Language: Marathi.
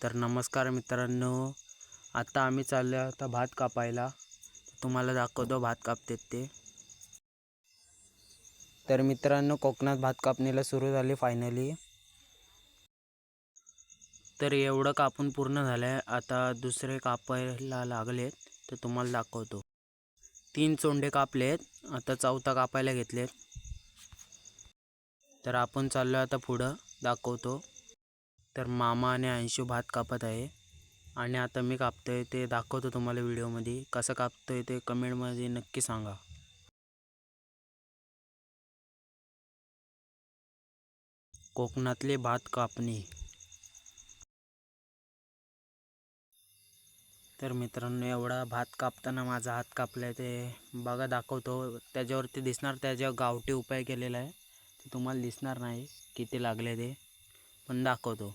तर नमस्कार मित्रांनो आता आम्ही चाललो आहे आता भात कापायला. तुम्हाला दाखवतो भात कापतात ते. तर मित्रांनो कोकणात भात कापणीला सुरू झाली फायनली तर एवढं कापून पूर्ण झालं आहे आता दुसरे कापायला लागलेत तर तुम्हाला दाखवतो. तीन चोंडे कापलेत आता चौथा कापायला घेतलेत. तर आपण चाललो आता पुढं दाखवतो. तर मामा आणि अंशू भात कापत आहे. आणि आता मी कापतो आहे ते दाखवतो तुम्हाला व्हिडिओमध्ये. कसं कापतोय ते कमेंटमध्ये नक्की सांगा. कोकणातली भात कापणी. तर मित्रांनो एवढा भात कापताना माझा हात कापलाय ते बघा दाखवतो. त्याच्यावरती दिसणार त्याच्यावर गावठी उपाय केलेला आहे. ते तुम्हाला दिसणार नाही किती लागले ते. पण दाखवतो.